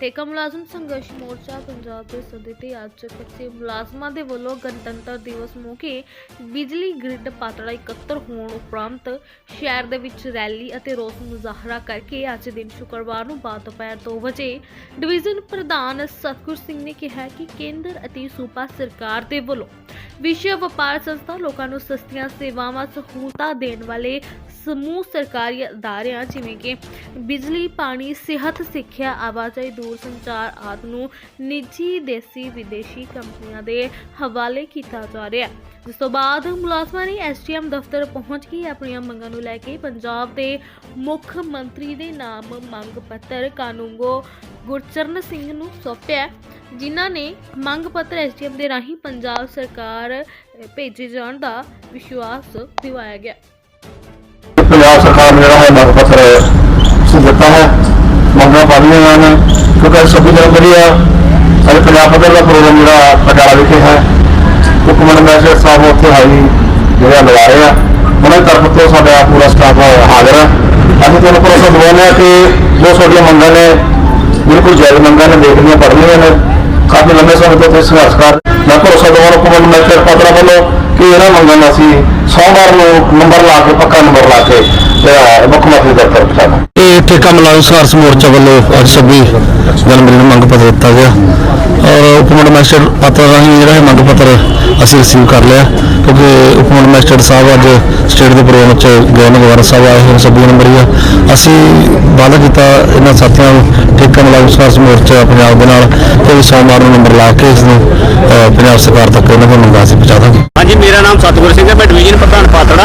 ਠੇਕਾ ਮੁਲਾਜ਼ਮ ਸੰਘਰਸ਼ ਮੋਰਚਾ ਪੰਜਾਬ ਦੇ ਸੱਦੇ ਤੇ ਅੱਜ ਕੱਚੇ ਮੁਲਾਜ਼ਮਾਂ ਦੇ ਵੱਲੋਂ ਗਣਤੰਤਰ ਦਿਵਸ ਮੌਕੇ ਬਿਜਲੀ ਗ੍ਰਿਡ ਪਾਤੜਾ ਇਕੱਤਰ ਹੋਣ ਉਪਰੰਤ ਸ਼ਹਿਰ ਦੇ ਵਿੱਚ ਰੈਲੀ ਅਤੇ ਰੋਸ ਮੁਜ਼ਾਹਰਾ ਕਰਕੇ ਅੱਜ ਦਿਨ ਸ਼ੁੱਕਰਵਾਰ ਨੂੰ ਬਾਅਦ ਦੁਪਹਿਰ 2 ਵਜੇ ਡਿਵੀਜ਼ਨ ਪ੍ਰਧਾਨ ਸਤਗੁਰ ਸਿੰਘ ਨੇ ਕਿਹਾ ਕਿ ਕੇਂਦਰ ਅਤੇ ਸੂਬਾ ਸਰਕਾਰ ਦੇ ਵੱਲੋਂ ਵਿਸ਼ਵ ਵਪਾਰ ਸੰਸਥਾ ਲੋਕਾਂ ਨੂੰ ਸਸਤੀਆਂ ਸੇਵਾਵਾਂ ਸਹੂਲਤਾਂ ਦੇਣ ਵਾਲੇ ਸਮੂਹ ਸਰਕਾਰੀ ਅਦਾਰਿਆਂ ਜਿਵੇਂ ਕਿ ਬਿਜਲੀ, ਪਾਣੀ, ਸਿਹਤ, ਸਿੱਖਿਆ, ਆਵਾਜਾਈ ਦੂਰ ਸੰਚਾਰ ਆਦਿ ਨੂੰ ਨਿੱਜੀ ਦੇਸੀ ਵਿਦੇਸ਼ੀ ਕੰਪਨੀਆਂ ਦੇ ਹਵਾਲੇ ਕੀਤਾ ਜਾ ਰਿਹਾ ਹੈ। ਜਿਸ ਤੋਂ ਬਾਅਦ ਮੁਲਾਜ਼ਮਾਂ ਨੇ ਐਸਟੀਐਮ ਦਫ਼ਤਰ ਪਹੁੰਚ ਕੇ ਆਪਣੀਆਂ ਮੰਗਾਂ ਨੂੰ ਲੈ ਕੇ ਪੰਜਾਬ ਦੇ ਮੁੱਖ ਮੰਤਰੀ ਦੇ ਨਾਮ ਮੰਗ ਪੱਤਰ ਕਾਨੂੰਗੋ ਗੁਰਚਰਨ ਸਿੰਘ ਨੂੰ ਸੌਂਪਿਆ ਜਿਨ੍ਹਾਂ ਨੇ ਮੰਗ ਪੱਤਰ ਐਸਟੀਐਮ ਦੇ ਰਾਹੀਂ ਪੰਜਾਬ ਸਰਕਾਰ ਭੇਜੇ ਜਾਣ ਦਾ ਵਿਸ਼ਵਾਸ ਦਿਵਾਇਆ ਗਿਆ। ਪੰਜਾਬ ਸਰਕਾਰ ਨੇ ਜਿਹੜਾ ਹੈ ਮੰਗ ਪੱਤਰ ਸੀ ਦਿੱਤਾ ਹੈ ਮੰਗਾਂ ਪਾਲੀਆਂ ਹਨ ਕਿਉਂਕਿ ਅੱਜ 26 ਜਨਵਰੀ ਆ। ਅੱਜ ਪੰਜਾਬ ਪੱਧਰ ਦਾ ਪ੍ਰੋਗਰਾਮ ਜਿਹੜਾ ਪਟਿਆਲਾ ਵਿਖੇ ਹੈ। ਹੁਕਮਨ ਮੈਸੇਜ ਸਾਹਿਬ ਉੱਥੇ ਹਾਈ ਜਿਹੜਾ ਲਗਾ ਰਹੇ ਆ। ਉਹਨਾਂ ਦੀ ਤਰਫ ਤੋਂ ਸਾਡਾ ਪੂਰਾ ਸਟਾਫ ਹਾਜ਼ਰ ਹੈ ਅਸੀਂ ਤੁਹਾਨੂੰ ਭਰੋਸਾ ਦਿਵਾਉਂਦੇ ਹਾਂ ਕਿ ਜੋ ਤੁਹਾਡੀਆਂ ਮੰਗਾਂ ਨੇ, ਬਿਲਕੁਲ ਜਾਇਜ਼ ਮੰਗਾਂ ਨੇ, ਦੇਖਣੀਆਂ ਪੜ੍ਹਨੀਆਂ ਨੇ। ਕਾਫੀ ਲੰਬੇ ਸਮੇਂ ਤੋਂ ਇੱਥੇ ਸੰਘਰਸ਼ ਕਰ ਮੈਂ ਭਰੋਸਾ ਦਿਵਾਉਣਾ ਹੁਕਮਨ ਮੈਸੇਜ ਪੱਤਰਾਂ ਵੱਲੋਂ ਕਿ ਇਹਨਾਂ ਮੰਗਾਂ ਨੂੰ ਅਸੀਂ ਸੋਮਵਾਰ ਨੂੰ ਨੰਬਰ ਲਾ ਕੇ, ਪੱਕਾ ਨੰਬਰ ਲਾ ਕੇ ਮੁੱਖ ਮੰਤਰੀ ਦਫ਼ਤਰ ਪਹੁੰਚਾਵਾਂਗੇ। ਇਹ ਠੇਕਾ ਮੁਲਾਜ਼ਮ ਸੰਘਰਸ਼ ਮੋਰਚਾ ਵੱਲੋਂ ਅੱਜ 26 ਜਨਵਰੀ ਨੂੰ ਮੰਗ ਪੱਤਰ ਦਿੱਤਾ ਗਿਆ। ਔਰ ਉਪਮੰਡ ਮੈਜਿਸਟਰੇਟ ਪੱਤਰ ਰਾਹੀਂ ਜਿਹੜਾ ਇਹ ਮੰਗ ਪੱਤਰ ਅਸੀਂ ਰਿਸੀਵ ਕਰ ਲਿਆ, ਕਿਉਂਕਿ ਉਪਮੰਡ ਮੈਜਿਸਟਰੇਟ ਸਾਹਿਬ ਅੱਜ ਸਟੇਟ ਦੇ ਪ੍ਰੋਗਰਾਮ ਵਿੱਚ ਗਵਰਨਰ ਗਵਰਨਰ ਸਾਹਿਬ ਆਏ ਹੋਏ 26 ਜਨਵਰੀ ਆ। ਅਸੀਂ ਵਾਅਦਾ ਕੀਤਾ ਇਹਨਾਂ ਸਾਥੀਆਂ ਨੂੰ ਠੇਕਾ ਮੁਲਾਜ਼ਮ ਸੰਘਰਸ਼ ਮੋਰਚਾ ਪੰਜਾਬ ਦੇ ਨਾਲ ਕਿ ਸੋਮਵਾਰ ਨੂੰ ਨੰਬਰ ਲਾ ਕੇ ਇਸ ਨੂੰ ਪੰਜਾਬ ਸਰਕਾਰ ਤੱਕ ਇਹਨਾਂ ਦੀਆਂ ਮੰਗਾਂ ਅਸੀਂ ਪਹੁੰਚਾ ਦਾਂਗੇ। ਹਾਂਜੀ, ਮੇਰਾ ਨਾਮ ਸਤਗੁਰ ਸਿੰਘ ਹੈ ਮੈਂ ਡਿਵੀਜ਼ਨ ਪ੍ਰਧਾਨ ਪਾਤੜਾ।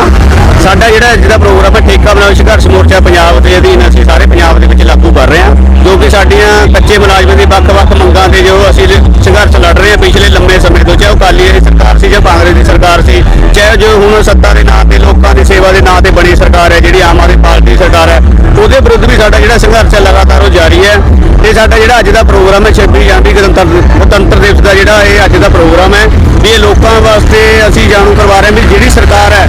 ਸਾਡਾ ਜਿਹੜਾ ਜਿਹੜਾ ਪ੍ਰੋਗਰਾਮ ਹੈ ਠੇਕਾ ਸੰਘਰਸ਼ ਮੋਰਚਾ ਪੰਜਾਬ ਦੇ ਅਧੀਨ ਅਸੀਂ ਸਾਰੇ ਪੰਜਾਬ ਦੇ ਵਿੱਚ ਲਾਗੂ ਕਰ ਰਹੇ ਹਾਂ, ਜੋ ਕਿ ਸਾਡੀਆਂ ਕੱਚੇ ਮੁਲਾਜ਼ਮਾਂ ਦੀ ਵੱਖ-ਵੱਖ ਮੰਗਾਂ ਤੇ ਜੋ ਅਸੀਂ ਸੰਘਰਸ਼ ਲੜ ਰਹੇ ਹਾਂ। ਪਿਛਲੇ ਲੰਮੇ ਸਮੇਂ ਤੋਂ ਚਾਹੇ ਉਹ ਅਕਾਲੀ ਦੀ ਸਰਕਾਰ ਸੀ ਜਾਂ ਕਾਂਗਰਸ ਦੀ ਸਰਕਾਰ ਸੀ, ਚਾਹੇ ਜੋ ਹੁਣ ਸੱਤਾ ਦੇ ਨਾਂ ਤੇ ਲੋਕਾਂ ਦੀ ਸੇਵਾ ਦੇ ਨਾਂ ਤੇ ਬਣੀ ਸਰਕਾਰ ਹੈ, ਜਿਹੜੀ ਆਮ ਆਦਮੀ ਪਾਰਟੀ ਸਰਕਾਰ ਹੈ, ਉਹਦੇ ਵਿਰੁੱਧ ਵੀ ਸਾਡਾ ਜਿਹੜਾ ਸੰਘਰਸ਼ ਹੈ ਲਗਾਤਾਰ ਉਹ ਜਾਰੀ ਹੈ। ਤੇ ਸਾਡਾ ਜਿਹੜਾ ਅੱਜ ਦਾ ਪ੍ਰੋਗਰਾਮ ਹੈ 26 ਜਨਵਰੀ ਗਣਤੰਤਰ ਗਣਤੰਤਰ ਦਿਵਸ ਦਾ ਜਿਹੜਾ ਇਹ ਅੱਜ ਦਾ ਪ੍ਰੋਗਰਾਮ ਹੈ, ਵੀ ਇਹ ਲੋਕਾਂ ਵਾਸਤੇ ਅਸੀਂ ਜਾਣੂ ਕਰਵਾ ਰਹੇ ਹਾਂ ਵੀ ਜਿਹੜੀ ਸਰਕਾਰ ਹੈ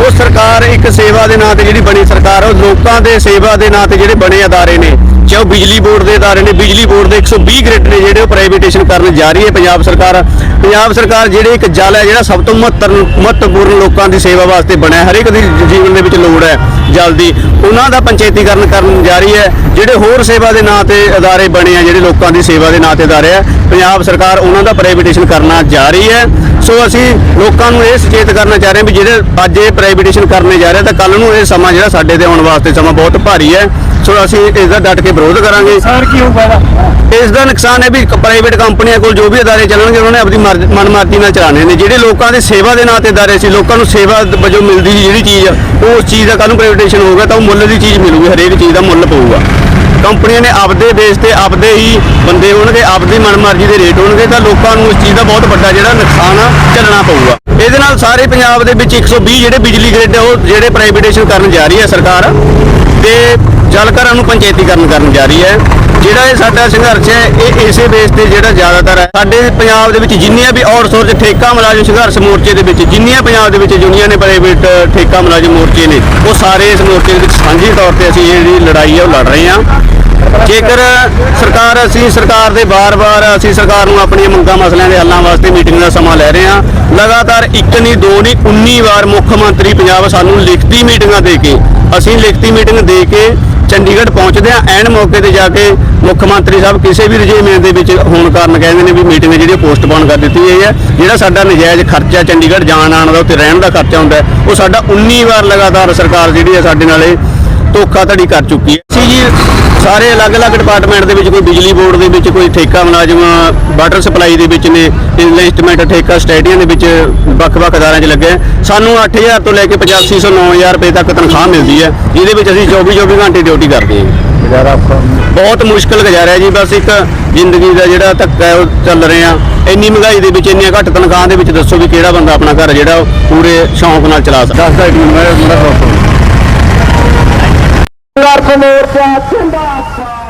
ਉਹ ਸਰਕਾਰ ਇੱਕ ਸੇਵਾ ਦੇ ਨਾਂ ਤੇ ਜਿਹੜੀ ਬਣੀ ਸਰਕਾਰ, ਉਹ ਲੋਕਾਂ ਦੇ ਸੇਵਾ ਦੇ ਨਾਂ ਤੇ ਜਿਹੜੇ ਬਣੇ ਅਦਾਰੇ ਨੇ। ਚਾਹੇ ਉਹ ਬਿਜਲੀ ਬੋਰਡ ਦੇ ਅਦਾਰੇ ਨੇ, ਬਿਜਲੀ ਬੋਰਡ ਦੇ 120 ਗ੍ਰਿਡ ਨੇ ਜਿਹੜੇ ਉਹ ਪ੍ਰਾਈਵੇਟੇਸ਼ਨ ਕਰਨ ਜਾ ਰਹੀ ਹੈ ਪੰਜਾਬ ਸਰਕਾਰ। ਪੰਜਾਬ ਸਰਕਾਰ ਜਿਹੜੇ ਇੱਕ ਜਲ ਹੈ, ਜਿਹੜਾ ਸਭ ਤੋਂ ਮਹੱਤਵ ਮਹੱਤਵਪੂਰਨ ਲੋਕਾਂ ਦੀ ਸੇਵਾ ਵਾਸਤੇ ਬਣਿਆ ਹਰੇਕ ਦੀ ਜੀਵਨ ਦੇ ਵਿੱਚ ਲੋੜ ਹੈ ਜਲ ਦੀ। ਉਹਨਾਂ ਦਾ ਪੰਚਾਇਤੀਕਰਨ ਕਰਨ ਜਾ ਰਹੀ ਹੈ, ਜਿਹੜੇ ਹੋਰ ਸੇਵਾ ਦੇ ਨਾਂ ਤੇ ਅਦਾਰੇ ਬਣੇ ਆ, ਜਿਹੜੇ ਲੋਕਾਂ ਦੀ ਸੇਵਾ ਦੇ ਨਾਂ ਤੇ ਅਦਾਰੇ ਆ, ਪੰਜਾਬ ਸਰਕਾਰ ਉਹਨਾਂ ਦਾ ਪ੍ਰਾਈਵੇਟੇਸ਼ਨ ਕਰਨਾ ਜਾ ਰਹੀ ਹੈ। ਸੋ ਅਸੀਂ ਲੋਕਾਂ ਨੂੰ ਇਹ ਸੁਚੇਤ ਕਰਨਾ ਚਾਹ ਰਹੇ ਹਾਂ ਵੀ ਜਿਹੜੇ ਅੱਜ ਇਹ ਪ੍ਰਾਈਵੇਟੇਸ਼ਨ ਕਰਨੇ ਜਾ ਰਹੇ ਤਾਂ ਕੱਲ ਨੂੰ ਇਹ ਸਮਾਂ ਜਿਹੜਾ ਸਾਡੇ ਤੇ ਆਉਣ ਵਾਸਤੇ ਸਮਾਂ ਬਹੁਤ ਭਾਰੀ ਹੈ। ਸੋ ਅਸੀਂ ਇਸ ਦਾ ਡਟ ਕੇ ਵਿਰੋਧ ਕਰਾਂਗੇ। ਸਰ ਕੀ ਹੋਊਗਾ ਇਸ ਦਾ ਨੁਕਸਾਨ ਹੈ ਵੀ ਪ੍ਰਾਈਵੇਟ ਕੰਪਨੀਆਂ ਕੋਲ ਜੋ ਵੀ ਅਦਾਰੇ ਚੱਲਣਗੇ ਉਹਨਾਂ ਨੇ ਆਪਣੀ ਮਨਮਰਜ਼ੀ ਨਾਲ ਚਲਾਣੇ ਨੇ। ਜਿਹੜੇ ਲੋਕਾਂ ਦੇ ਸੇਵਾ ਦੇ ਨਾਂ ਤੇ ਅਦਾਰੇ ਸੀ ਲੋਕਾਂ ਨੂੰ ਸੇਵਾ ਵਜੋਂ ਮਿਲਦੀ ਸੀ ਜਿਹੜੀ ਚੀਜ਼ ਉਹ ਉਸ ਚੀਜ਼ ਦਾ ਕੱਲ ਨੂੰ ਪ੍ਰਾਈਵੇਟੇਸ਼ਨ ਹੋਊਗਾ? ਤਾਂ ਉਹ ਮੁੱਲ ਦੀ ਚੀਜ਼ ਮਿਲੂਗੀ ਹਰੇਕ ਚੀਜ਼ ਦਾ ਮੁੱਲ ਪਊਗਾ। ਕੰਪਨੀਆਂ ਨੇ ਆਪਦੇ ਬੇਸ ਤੇ ਆਪਦੇ ਹੀ ਬੰਦੇ ਹੋਣਗੇ ਆਪਦੀ ਮਨਮਰਜ਼ੀ ਦੇ ਰੇਟ ਹੋਣਗੇ ਤਾਂ ਲੋਕਾਂ ਨੂੰ ਇਸ ਚੀਜ਼ ਦਾ ਬਹੁਤ ਵੱਡਾ ਜਿਹੜਾ ਨੁਕਸਾਨ ਆ ਝੱਲਣਾ ਪਊਗਾ। ਇਹਦੇ ਨਾਲ ਸਾਰੇ ਪੰਜਾਬ ਦੇ ਵਿੱਚ 120 ਜਿਹੜੇ ਬਿਜਲੀ ਗ੍ਰਿਡ ਉਹ ਜਿਹੜੇ ਪ੍ਰਾਈਵੇਟੇਸ਼ਨ ਕਰਨ ਜਾ ਰਹੀ ਹੈ ਸਰਕਾਰ। ਤੇ ਜਲ ਘਰਾਂ ਨੂੰ ਪੰਚਾਇਤੀਕਰਨ ਕਰਨ ਜਾ ਰਹੀ ਹੈ। ਜਿਹੜਾ ਇਹ ਸਾਡਾ ਸੰਘਰਸ਼ ਹੈ, ਇਹ ਇਸੇ ਬੇਸ ਤੇ ਜਿਹੜਾ ਜ਼ਿਆਦਾਤਰ ਹੈ। ਸਾਡੇ ਪੰਜਾਬ ਦੇ ਵਿੱਚ ਜਿੰਨੀਆਂ ਵੀ ਆਊਟਸੋਰਸ ਠੇਕਾ ਮੁਲਾਜ਼ਮ ਸੰਘਰਸ਼ ਮੋਰਚੇ ਦੇ ਵਿੱਚ, ਜਿੰਨੀਆਂ ਪੰਜਾਬ ਦੇ ਵਿੱਚ ਯੂਨੀਅਨ ਨੇ ਪ੍ਰਾਈਵੇਟ ਠੇਕਾ ਮੁਲਾਜ਼ਮ ਮੋਰਚੇ ਨੇ, ਉਹ ਸਾਰੇ ਇਸ ਮੋਰਚੇ ਦੇ ਵਿੱਚ ਸਾਂਝੀ ਤੌਰ ਤੇ ਅਸੀਂ ਇਹ ਜਿਹੜੀ ਲੜਾਈ ਹੈ, ਉਹ ਲੜ ਰਹੇ ਹਾਂ। ਜੇਕਰ ਸਰਕਾਰ, ਅਸੀਂ ਸਰਕਾਰ ਦੇ ਵਾਰ-ਵਾਰ, ਅਸੀਂ ਸਰਕਾਰ ਨੂੰ ਆਪਣੀਆਂ ਮੰਗਾਂ ਮਸਲਿਆਂ ਦੇ ਹੱਲਾਂ ਵਾਸਤੇ ਮੀਟਿੰਗ ਦਾ ਸਮਾਂ ਲੈ ਰਹੇ ਹਾਂ। ਲਗਾਤਾਰ ਇੱਕ ਨਹੀਂ, ਦੋ ਨਹੀਂ 19 ਵਾਰ ਮੁੱਖ ਮੰਤਰੀ ਪੰਜਾਬ ਸਾਨੂੰ ਲਿਖਤੀ ਮੀਟਿੰਗਾਂ ਦੇ ਕੇ, ਅਸੀਂ ਲਿਖਤੀ ਮੀਟਿੰਗ ਦੇ ਕੇ ਚੰਡੀਗੜ੍ਹ ਪਹੁੰਚਦੇ ਆ ਐਨ ਮੌਕੇ ਤੇ ਜਾ ਕੇ ਮੁੱਖ ਮੰਤਰੀ ਸਾਹਿਬ ਕਿਸੇ ਵੀ ਰਜਿਮੇ ਦੇ ਵਿੱਚ ਹੋਣ ਕਾਰਨ ਕਹਿੰਦੇ ਨੇ ਵੀ ਮੀਟਿੰਗ ਹੈ ਜਿਹੜੀ ਪੋਸਟਪੋਨ ਕਰ ਦਿੱਤੀ ਗਈ ਹੈ। ਜਿਹੜਾ ਸਾਡਾ ਨਜਾਇਜ਼ ਖਰਚਾ ਚੰਡੀਗੜ੍ਹ ਜਾਣ ਆਉਣ ਦਾ ਉੱਥੇ ਰਹਿਣ ਦਾ ਖਰਚਾ ਹੁੰਦਾ ਉਹ ਸਾਡਾ 19 ਵਾਰ ਲਗਾਤਾਰ ਸਰਕਾਰ ਜਿਹੜੀ ਹੈ ਸਾਡੇ ਨਾਲ ਇਹ ਧੋਖਾਧੜੀ ਕਰ ਚੁੱਕੀ ਹੈ। ਅਸੀਂ ਜੀ ਸਾਰੇ ਅਲੱਗ-ਅਲੱਗ ਡਿਪਾਰਟਮੈਂਟ ਦੇ ਵਿੱਚ ਕੋਈ ਬਿਜਲੀ ਬੋਰਡ ਦੇ ਵਿੱਚ ਕੋਈ ਠੇਕਾ ਮੁਲਾਜ਼ਮ ਵਾਟਰ ਸਪਲਾਈ ਦੇ ਵਿੱਚ ਨੇ ਇਨਵੈਸਟਮੈਂਟ ਠੇਕਾ ਸਟੇਡੀਅਮ ਦੇ ਵਿੱਚ ਵੱਖ-ਵੱਖ ਅਦਾਰਿਆਂ 'ਚ ਲੱਗੇ। ਸਾਨੂੰ 8000 ਤੋਂ ਲੈ ਕੇ 8500 9000 ਰੁਪਏ ਤੱਕ ਤਨਖਾਹ ਮਿਲਦੀ ਹੈ। ਜਿਹਦੇ ਵਿੱਚ ਅਸੀਂ 24-24 ਘੰਟੇ ਡਿਊਟੀ ਕਰਦੇ ਹਾਂ। ਗੁਜ਼ਾਰਾ ਬਹੁਤ ਮੁਸ਼ਕਲ ਗੁਜ਼ਾਰਿਆ ਹੈ ਜੀ। ਬਸ ਇੱਕ ਜ਼ਿੰਦਗੀ ਦਾ ਜਿਹੜਾ ਧੱਕਾ ਹੈ ਉਹ ਚੱਲ ਰਹੇ। ਆ ਇੰਨੀ ਮਹਿੰਗਾਈ ਦੇ ਵਿੱਚ ਇੰਨੀਆਂ ਘੱਟ ਤਨਖਾਹਾਂ ਦੇ ਵਿੱਚ ਦੱਸੋ ਵੀ ਕਿਹੜਾ ਬੰਦਾ ਆਪਣਾ ਘਰ ਜਿਹੜਾ ਪੂਰੇ ਸ਼ੌਂਕ ਨਾਲ ਚਲਾ ਸਕਦਾ। ਦੱਸ ਦਾ ਇੱਕ ਮਿੰਟ ਮੈਂ ਮੁੰਡਾ ਖੋਲ ਸੰਘਰਸ਼ ਮੋਰਚਾ ਜਿੰਦਾਬਾਦ